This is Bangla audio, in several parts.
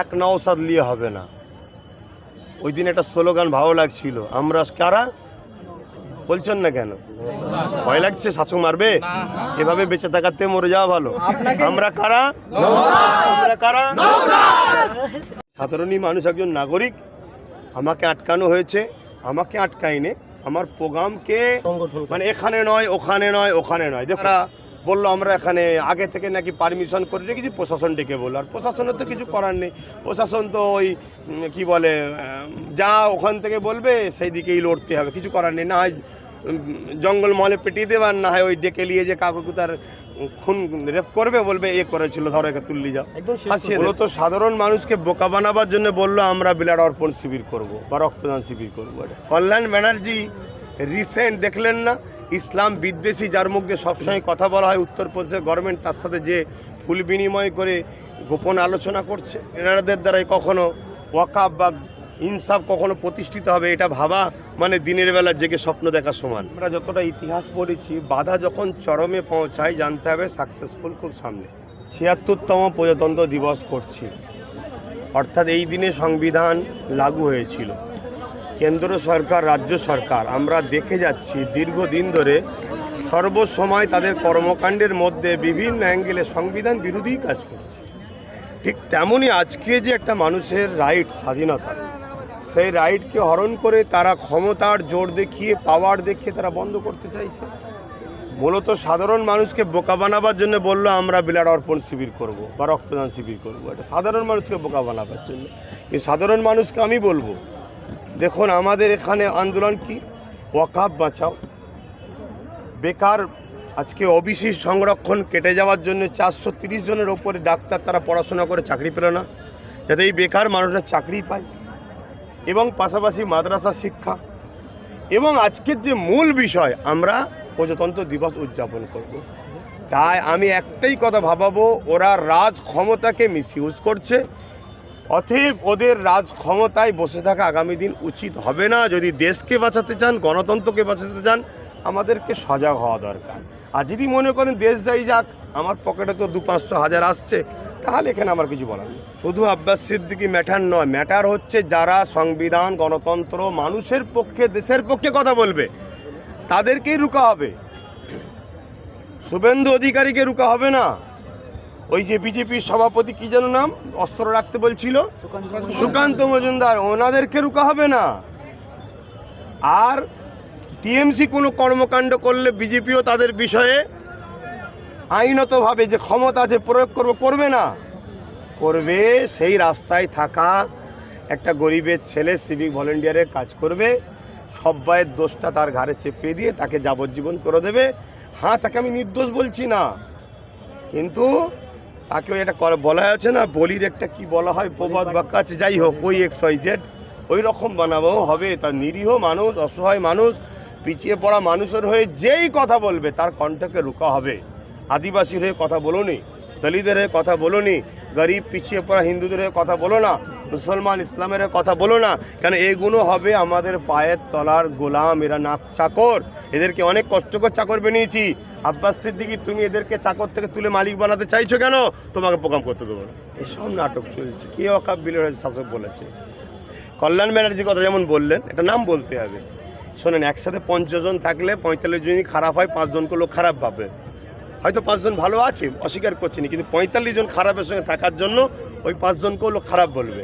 এক নওসাদ লিয়ে হবে না। ওই দিন একটা স্লোগান ভালো লাগছিল। আমরা কারা? বলছেন না কেন? ভয় লাগছে? শাসক মারবে? এভাবে বেঁচে থাকাতে মরে যাওয়া ভালো। আমরা কারা? আমরা কারা? সাধারণই মানুষ একজন নাগরিক আমাকে আটকানো হয়েছে। আমাকে আটকাইনে আমার প্রোগ্রামকে মানে এখানে নয় ওখানে নয় ওখানে নয়। দেখা বলল আমরা এখানে আগে থেকে নাকি পারমিশন করে রেখেছি প্রশাসন ডেকে বলল। আর প্রশাসনের তো কিছু করার নেই। প্রশাসন তো ওই কি বলে যা ওখান থেকে বলবে সেই দিকেই লড়তে হবে। কিছু করার নেই। না হয় জঙ্গল মহলে পেটিয়ে দেবে আর না হয় ওই ডেকে নিয়ে যে কাকুকে তার খুন রেপ করবে বলবে এ করেছিল ধরো একে তুললি যাও। মূলত সাধারণ মানুষকে বোকা বানাবার জন্য বলল আমরা বিলাড অর্পণ শিবির করব বা রক্তদান শিবির করব। কল্যাণ ব্যানার্জি রিসেন্ট দেখলেন না ইসলাম বিদ্বেষী, যার মুখ দিয়ে সবসময় কথা বলা হয়, উত্তরপ্রদেশের গভর্নমেন্ট তার সাথে যে ফুল বিনিময় করে গোপন আলোচনা করছে এনাদের দ্বারাই কখনো ওয়াকাব বা ইনসাফ কখনো প্রতিষ্ঠিত হবে এটা ভাবা মানে দিনের বেলা জেগে স্বপ্ন দেখা সমান। আমরা যতটা ইতিহাস পড়েছি, বাধা যখন চরমে পৌঁছায়, জানতে হবে সাকসেসফুল খুব সামনে। ছিয়াত্তরতম প্রজাতন্ত্র দিবস করছি। অর্থাৎ এই দিনে সংবিধান লাগু হয়েছিল। কেন্দ্র সরকার, রাজ্য সরকার। আমরা দেখে যাচ্ছি, দীর্ঘদিন ধরে সর্বসময় তাদের কর্মকাণ্ডের মধ্যে বিভিন্ন অ্যাঙ্গেলে সংবিধান বিরোধী কাজ করছে। ঠিক তেমনই আজকে যে একটা মানুষের রাইট, স্বাধীনতা, সেই রাইটকে হরণ করে তারা ক্ষমতার জোর দেখিয়ে, পাওয়ার দেখিয়ে তারা বন্ধ করতে চাইছে। মূলত সাধারণ মানুষকে বোকা বানাবার জন্য বলল, আমরা বিলাড অর্পণ শিবির করব বা রক্তদান শিবির করব। এটা সাধারণ মানুষকে বোকা বানাবার জন্য। কিন্তু সাধারণ মানুষকে আমি বলব দেখুন, আমাদের এখানে আন্দোলন কি? ওয়াকাপ বাঁচাও। বেকার, আজকে ওবিসি সংরক্ষণ কেটে যাওয়ার জন্য চারশো তিরিশ জনের ওপরে ডাক্তার তারা পড়াশোনা করে চাকরি পেল না। যাতে এই বেকার মানুষরা চাকরি পায়। এবং পাশাপাশি মাদ্রাসা শিক্ষা। এবং আজকের যে মূল বিষয়, আমরা প্রজাতন্ত্র দিবস উদযাপন করব। তাই আমি একটাই কথা ভাবাবো, ওরা রাজ ক্ষমতাকে মিসইউজ করছে। অতএব ওদের রাজ ক্ষমতায় বসে থাকা আগামী দিন উচিত হবে না। যদি দেশকে বাঁচাতে চান, গণতন্ত্রকে বাঁচাতে চান, আমাদেরকে সজাগ হওয়া দরকার। আর যদি মনে করেন দেশ যাই যাক, আমার পকেটে তো দু পাঁচশো হাজার আসছে, তাহলে এখানে আমার কিছু বলার নেই। শুধু আব্বাস সিদ্দিকি ম্যাটার নয়, ম্যাটার হচ্ছে যারা সংবিধান, গণতন্ত্র, মানুষের পক্ষে, দেশের পক্ষে কথা বলবে, তাদেরকেই রুকা হবে। শুভেন্দু অধিকারীকে রুকা হবে না। ওই যে বিজেপির সভাপতি কি যেন নাম? অস্ত্র রাখতে বলছিল। সুকান্ত মজুমদার, ওনাদেরকে রুকা হবে না। আর টিএমসি কোনো কর্মকাণ্ড করলে বিজেপিও তাদের বিষয়ে আইনতভাবে যে ক্ষমতা আছে প্রয়োগ করবে করবে না। করবে, সেই রাস্তায় থাকা একটা গরিবের ছেলে সিভিক ভলেন্টিয়ারের কাজ করবে সব্বাইয়ের দোষটা তার ঘাড়ে চেপে দিয়ে তাকে যাবজ্জীবন করে দেবে। হ্যাঁ তাকে আমি নির্দোষ বলছি না। কিন্তু তাকে ওই একটা বলা আছে না বলির একটা কি বলা হয় প্রবাদ বাক্য আছে যাই হোক ওই এক্স ওয়াই জেড ওই রকম বানাবো হবে তার নিরীহ মানুষ অসহায় মানুষ পিছিয়ে পড়া মানুষের হয়ে যেই কথা বলবে তার কণ্ঠকে রুকা হবে। আদিবাসীর হয়ে কথা বলো নি দলিতের হয়ে কথা বলো নি গরিব পিছিয়ে পড়া হিন্দুদের হয়ে কথা বলো না মুসলমান ইসলামের কথা বলো না, কেন এগুলো হবে আমাদের পায়ের তলার গোলাম, এরা নাক চাকর। এদেরকে অনেক কষ্ট করে চাকর বানিয়েছি। আব্বাস সিদ্দিকি, তুমি এদেরকে চাকর থেকে তুলে মালিক বানাতে চাইছো কেন? তোমাকে প্রোগ্রাম করতে দেবো না। এসব নাটক চলছে। কে বিলের হয়েছে শাসক বলেছে। কল্যাণ ব্যানার্জির কথা যেমন বললেন, একটা নাম বলতে হবে। শোনেন, একসাথে পঞ্চজন থাকলে পঁয়তাল্লিশ জনই খারাপ হয়, পাঁচজনকে লোক খারাপ ভাবে। হয়তো পাঁচজন ভালো আছে, অস্বীকার করছি না, কিন্তু পঁয়তাল্লিশ জন খারাপের সঙ্গে থাকার জন্য ওই পাঁচজনকেও লোক খারাপ বলবে।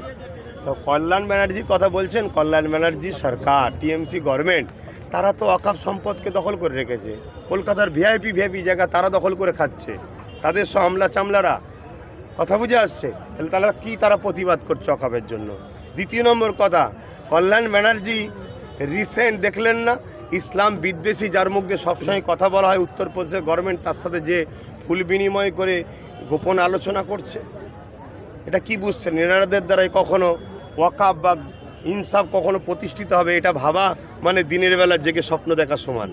তো কল্যাণ ব্যানার্জির কথা বলছেন, কল্যাণ ব্যানার্জি সরকার, টিএমসি গভর্নমেন্ট, তারা তো অকাপ সম্পদকে দখল করে রেখেছে। কলকাতার ভিআইপি ভিআইপি জায়গা তারা দখল করে খাচ্ছে। তাদের সব আমলা চামলারা, কথা বুঝে আসছে? তাহলে তারা কি তারা প্রতিবাদ করছে অকাপের জন্য? দ্বিতীয় নম্বর কথা, কল্যাণ ব্যানার্জি রিসেন্ট দেখলেন না? ইসলাম বিদ্বেষী যার মুখ দিয়ে সবসময় কথা বলা হয়, উত্তরপ্রদেশের গভর্নমেন্ট তার সাথে যে ফুল বিনিময় করে গোপন আলোচনা করছে, এটা কি বুঝছেন? এনারাদের দ্বারাই কখনো ওয়াকাব বা ইনসাফ কখনো প্রতিষ্ঠিত হবে এটা ভাবা মানে দিনের বেলা জেগে স্বপ্ন দেখা সমান।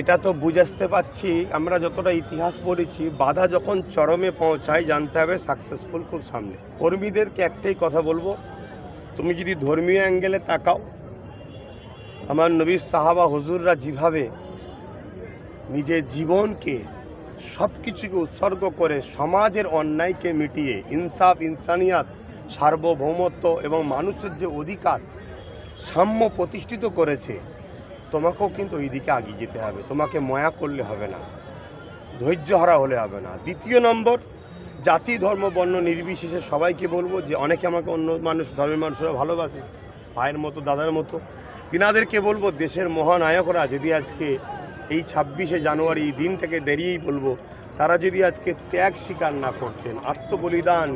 এটা তো বুঝাতে পারছি, আমরা যতটা ইতিহাস পড়েছি, বাধা যখন চরমে পৌঁছায়, জানতে হবে সাকসেসফুল খুব সামনে। কর্মীদেরকে একটাই কথা বলব, তুমি যদি ধর্মীয় অ্যাঙ্গেলে তাকাও আমার নবী সাহাবা হুজুররা যেভাবে নিজের জীবনকে সব কিছুকে উৎসর্গ করে সমাজের অন্যায়কে মিটিয়ে ইনসাফ, ইনসানিয়াত, সার্বভৌমত্ব এবং মানুষের যে অধিকার সাম্য প্রতিষ্ঠিত করেছে, তোমাকেও কিন্তু ওই দিকে এগিয়ে যেতে হবে। তোমাকে ময়া করলে হবে না, ধৈর্য হারা হলে হবে না। দ্বিতীয় নম্বর, জাতি, ধর্ম, বর্ণ নির্বিশেষে সবাইকে বলব যে অনেকে আমাকে অন্য মানুষ, ধর্মের মানুষরা ভালোবাসে, ভাইয়ের মতো, দাদার মতো। তিনাদেরকে বলব, দেশের মহানায়করা যদি আজকে এই ছাব্বিশে জানুয়ারি দিনটাকে দেরিয়েই বলব, তারা যদি আজকে ত্যাগ স্বীকার না করতেন, আত্মবলিদান,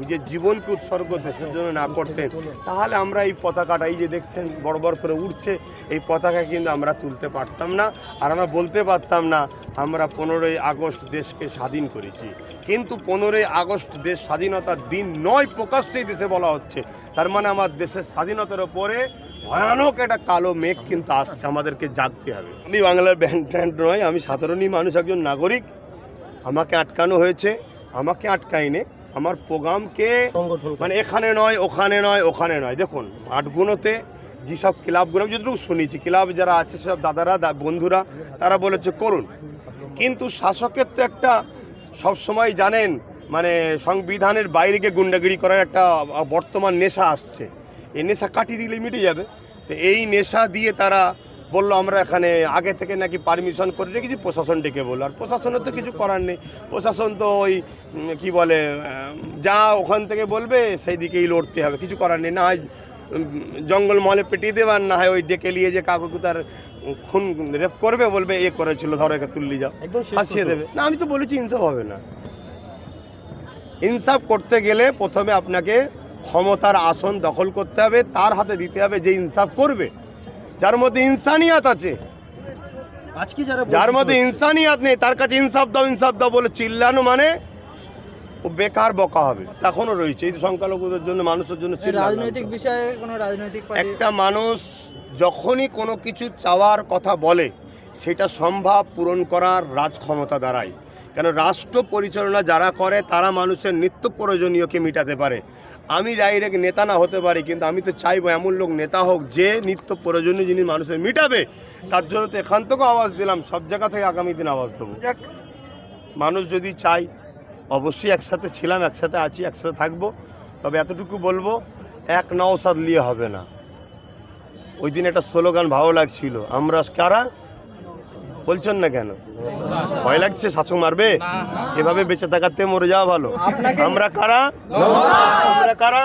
নিজের জীবনকে উৎসর্গ দেশের জন্য না করতেন, তাহলে আমরা এই পতাকাটা, এই যে দেখছেন, বড় বড় করে উঠছে এই পতাকা কিন্তু আমরা তুলতে পারতাম না। আর আমরা বলতে পারতাম না, আমরা পনেরোই আগস্ট দেশকে স্বাধীন করেছি। কিন্তু পনেরোই আগস্ট দেশ স্বাধীনতার দিন নয়, প্রকাশ্যেই দেশে বলা হচ্ছে। তার মানে আমার দেশের স্বাধীনতার ওপরে ভয়ানক একটা কালো মেঘ কিন্তু আসছে আমাদেরকে জাগতে হবে। আমি বাংলার ব্যান্ড ট্যান্ড নয় আমি সাধারণই মানুষ একজন নাগরিক। আমাকে আটকানো হয়েছে আমাকে আটকাইনে আমার প্রোগ্রামকে মানে এখানে নয় ওখানে নয় ওখানে নয়। দেখুন আটগুলোতে যেসব ক্লাবগুলো আমি যতটুকু শুনেছি ক্লাব যারা আছে সব দাদারা বন্ধুরা তারা বলেছে করুন। কিন্তু শাসকের তো একটা সবসময় জানেন মানে সংবিধানের বাইরে গিয়ে গুন্ডাগিরি করার একটা বর্তমান নেশা আসছে। এই নেশা কাটিয়ে দিলে মিটে যাবে। তো এই নেশা দিয়ে তারা বলল আমরা এখানে আগে থেকে নাকি পারমিশন করে রেখেছি প্রশাসন ডেকে বলল। আর প্রশাসনের তো কিছু করার নেই। প্রশাসন তো ওই কি বলে যা ওখান থেকে বলবে সেই দিকেই লড়তে হবে। কিছু করার নেই। না হয় জঙ্গল মহলে পেটিয়ে দেবে আর না হয় ওই ডেকে নিয়ে যে কাকুকে তার খুন রেপ করবে বলবে এ করেছিল ধরো একে তুললি যাও। শেষ দেবে। না আমি তো বলেছি ইনসাফ হবে না। ইনসাফ করতে গেলে প্রথমে আপনাকে ক্ষমতার আসন দখল করতে হবে তার হাতে দিতে হবে যে ইনসাফ করবে। যার মধ্যে ইনসানিয়াত আছে। যার মধ্যে ইনসানিয়াত নেই তার কাছে ইনসাফ দাও ইনসাফ দাও বলে চিল্লানো মানে ও বেকার বকা হবে। তখনও রয়েছে এই সংখ্যালঘুদের জন্য মানুষের জন্য রাজনৈতিক বিষয়ে কোনো রাজনৈতিক একটা মানুষ যখনই কোনো কিছু চাওয়ার কথা বলে সেটা সম্ভব পূরণ করার রাজ ক্ষমতা দাঁড়ায়। কেন রাষ্ট্র পরিচালনা যারা করে তারা মানুষের নিত্য প্রয়োজনীয়কে মেটাতে পারে। আমি ডাইরেক্ট নেতা না হতে পারি কিন্তু আমি তো চাইব এমন লোক নেতা হোক যে নিত্য প্রয়োজনীয় জিনিস মানুষের মেটাবে। তার জন্য তো এখান থেকেও আওয়াজ দিলাম সব জায়গা থেকে আগামী দিন আওয়াজ দেবো। যাক। মানুষ যদি চাই অবশ্যই একসাথে ছিলাম একসাথে আছি একসাথে থাকব। তবে এতটুকু বলব এক নওসাদ নিয়ে হবে না। ওই দিন একটা স্লোগান ভালো লাগছিল আমরা কারা? বলছেন না কেন? ভয় লাগছে? শাসক মারবে? এভাবে বেঁচে থাকাতে মরে যাওয়া ভালো। আমরা কারা? আমরা কারা?